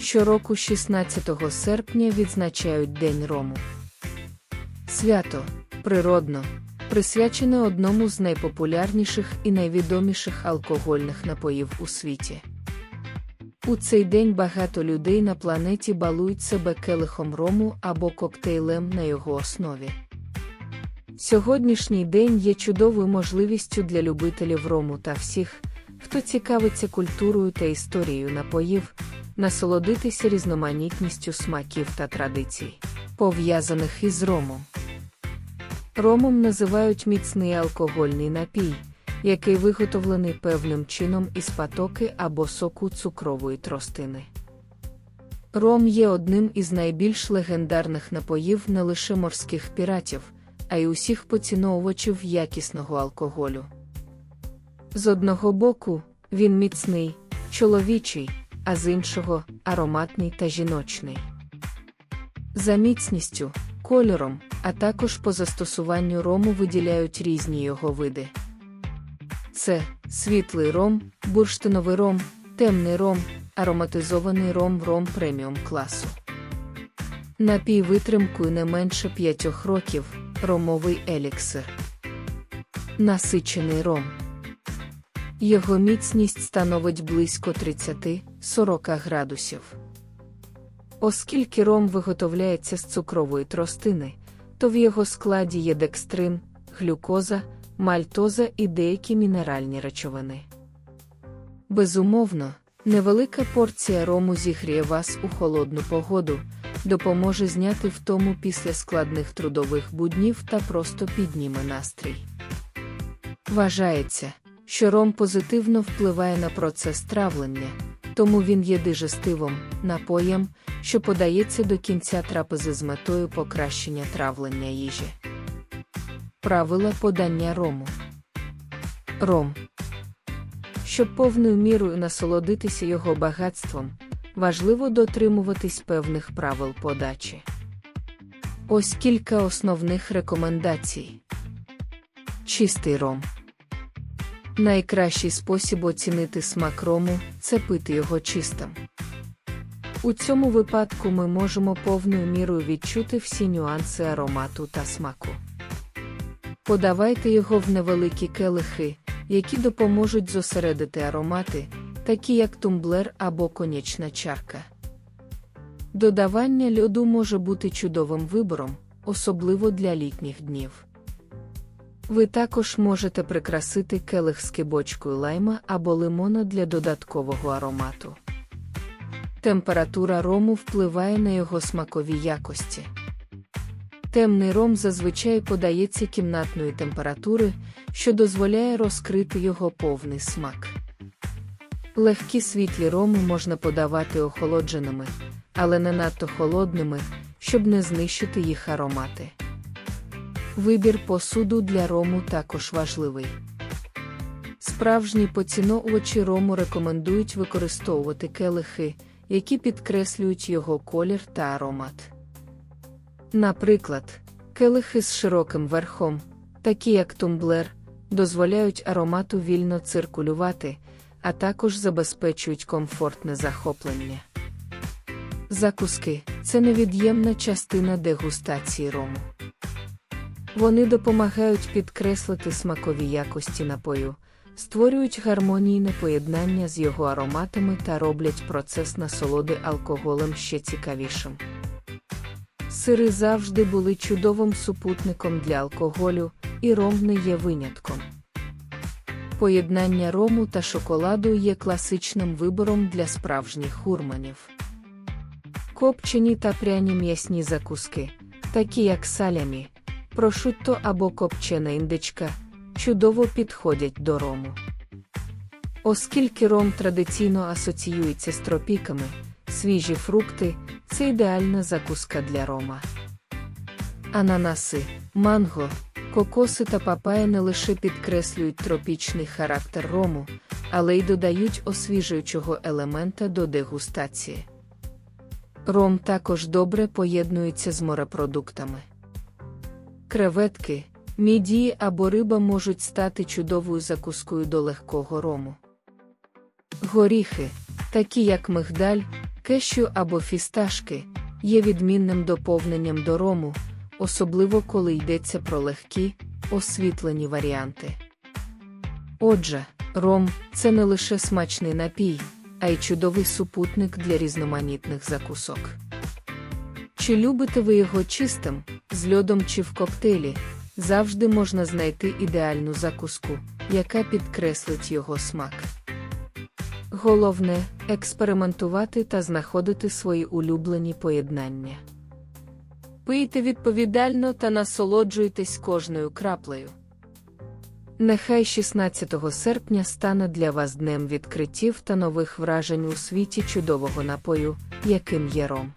Щороку 16 серпня відзначають День Рому. Свято природно, присвячене одному з найпопулярніших і найвідоміших алкогольних напоїв у світі. У цей день багато людей на планеті балують себе келихом рому або коктейлем на його основі. Сьогоднішній день є чудовою можливістю для любителів рому та всіх, хто цікавиться культурою та історією напоїв, насолодитися різноманітністю смаків та традицій, пов'язаних із ромом. Ромом називають міцний алкогольний напій, який виготовлений певним чином із патоки або соку цукрової тростини. Ром є одним із найбільш легендарних напоїв не лише морських піратів, а й усіх поціновувачів якісного алкоголю. З одного боку, він міцний, чоловічий, а з іншого ароматний та жіночний. За міцністю, кольором, а також по застосуванню рому виділяють різні його види. Це світлий ром, бурштиновий ром, темний ром, ароматизований ром ром преміум класу. Напій витримкою не менше 5 років, ромовий еліксир. Насичений ром. Його міцність становить близько 30-40 градусів. Оскільки ром виготовляється з цукрової тростини, то в його складі є декстрин, глюкоза, мальтоза і деякі мінеральні речовини. Безумовно, невелика порція рому зігріє вас у холодну погоду, допоможе зняти втому після складних трудових буднів та просто підніме настрій. Вважається, що ром позитивно впливає на процес травлення, тому він є дижестивом, напоєм, що подається до кінця трапези з метою покращення травлення їжі. Правила подання рому. Ром. Щоб повною мірою насолодитися його багатством, важливо дотримуватись певних правил подачі. Ось кілька основних рекомендацій. Чистий ром. Найкращий спосіб оцінити смак рому це пити його чистим. У цьому випадку ми можемо повною мірою відчути всі нюанси аромату та смаку. Подавайте його в невеликі келихи, які допоможуть зосередити аромати, такі як тумблер або конячна чарка. Додавання льоду може бути чудовим вибором, особливо для літніх днів. Ви також можете прикрасити келих з кибочкою лайма або лимона для додаткового аромату. Температура рому впливає на його смакові якості. Темний ром зазвичай подається кімнатної температури, що дозволяє розкрити його повний смак. Легкі світлі роми можна подавати охолодженими, але не надто холодними, щоб не знищити їх аромати. Вибір посуду для рому також важливий. Справжні поціновувачі рому рекомендують використовувати келихи, які підкреслюють його колір та аромат. Наприклад, келихи з широким верхом, такі як тумблер, дозволяють аромату вільно циркулювати, а також забезпечують комфортне захоплення. Закуски це невід'ємна частина дегустації рому. Вони допомагають підкреслити смакові якості напою, створюють гармонійне поєднання з його ароматами та роблять процес насолоди алкоголем ще цікавішим. Сири завжди були чудовим супутником для алкоголю, і ром не є винятком. Поєднання рому та шоколаду є класичним вибором для справжніх хурманів. Копчені та пряні м'ясні закуски, такі як салямі, прошутто або копчена індичка, чудово підходять до рому. Оскільки ром традиційно асоціюється з тропіками, свіжі фрукти це ідеальна закуска для рома. Ананаси, манго, кокоси та папая не лише підкреслюють тропічний характер рому, але й додають освіжуючого елемента до дегустації. Ром також добре поєднується з морепродуктами. Креветки, мідії або риба можуть стати чудовою закускою до легкого рому. Горіхи, такі як мигдаль, Кешю або фісташки є відмінним доповненням до рому, особливо коли йдеться про легкі, освітлені варіанти. Отже, ром це не лише смачний напій, а й чудовий супутник для різноманітних закусок. Чи любите ви його чистим, з льодом чи в коктейлі, завжди можна знайти ідеальну закуску, яка підкреслить його смак. Головне експериментувати та знаходити свої улюблені поєднання. Пийте відповідально та насолоджуйтесь кожною краплею. Нехай 16 серпня стане для вас днем відкриттів та нових вражень у світі чудового напою, яким є ром.